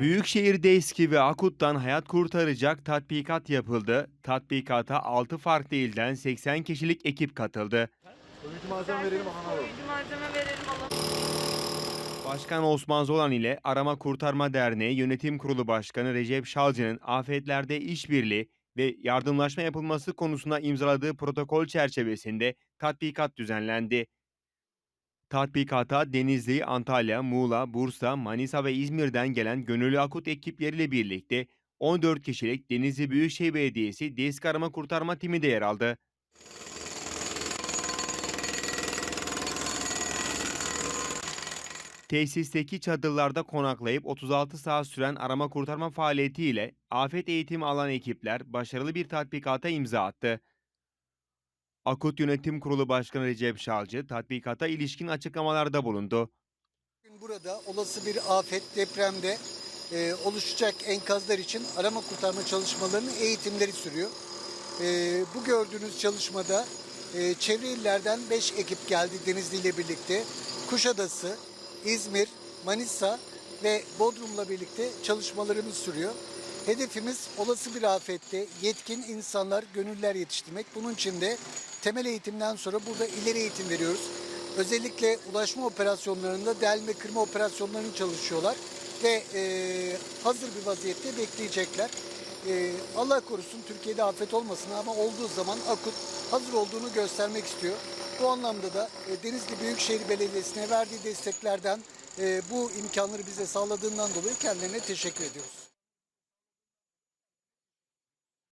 Büyükşehir'de eski ve Akut'tan hayat kurtaracak tatbikat yapıldı. Tatbikata 6 farklı ilden 80 kişilik ekip katıldı. Koruyucu malzeme verelim aman alalım. Koruyucu malzeme verelim alalım. Başkan Osman Zolan ile Arama Kurtarma Derneği Yönetim Kurulu Başkanı Recep Şalcı'nın afetlerde işbirliği ve yardımlaşma yapılması konusunda imzaladığı protokol çerçevesinde tatbikat düzenlendi. Tatbikata Denizli, Antalya, Muğla, Bursa, Manisa ve İzmir'den gelen gönüllü akut ekipleriyle birlikte 14 kişilik Denizli Büyükşehir Belediyesi Desk Arama Kurtarma Timi de yer aldı. Tesisteki çadırlarda konaklayıp 36 saat süren arama kurtarma faaliyetiyle afet eğitimi alan ekipler başarılı bir tatbikata imza attı. Akut Yönetim Kurulu Başkanı Recep Şalcı tatbikata ilişkin açıklamalarda bulundu. Bugün Burada olası bir afet, depremde e, oluşacak enkazlar için arama kurtarma çalışmalarının eğitimleri sürüyor. E, bu gördüğünüz çalışmada e, çevre illerden 5 ekip geldi Denizli ile birlikte. Kuşadası, İzmir, Manisa ve Bodrum'la birlikte çalışmalarımız sürüyor. Hedefimiz olası bir afette yetkin insanlar, gönüller yetiştirmek. Bunun için de temel eğitimden sonra burada ileri eğitim veriyoruz. Özellikle ulaşma operasyonlarında delme kırma operasyonlarını çalışıyorlar ve e, hazır bir vaziyette bekleyecekler. E, Allah korusun Türkiye'de afet olmasın ama olduğu zaman akut hazır olduğunu göstermek istiyor. Bu anlamda da e, Denizli Büyükşehir Belediyesi'ne verdiği desteklerden e, bu imkanları bize sağladığından dolayı kendilerine teşekkür ediyoruz.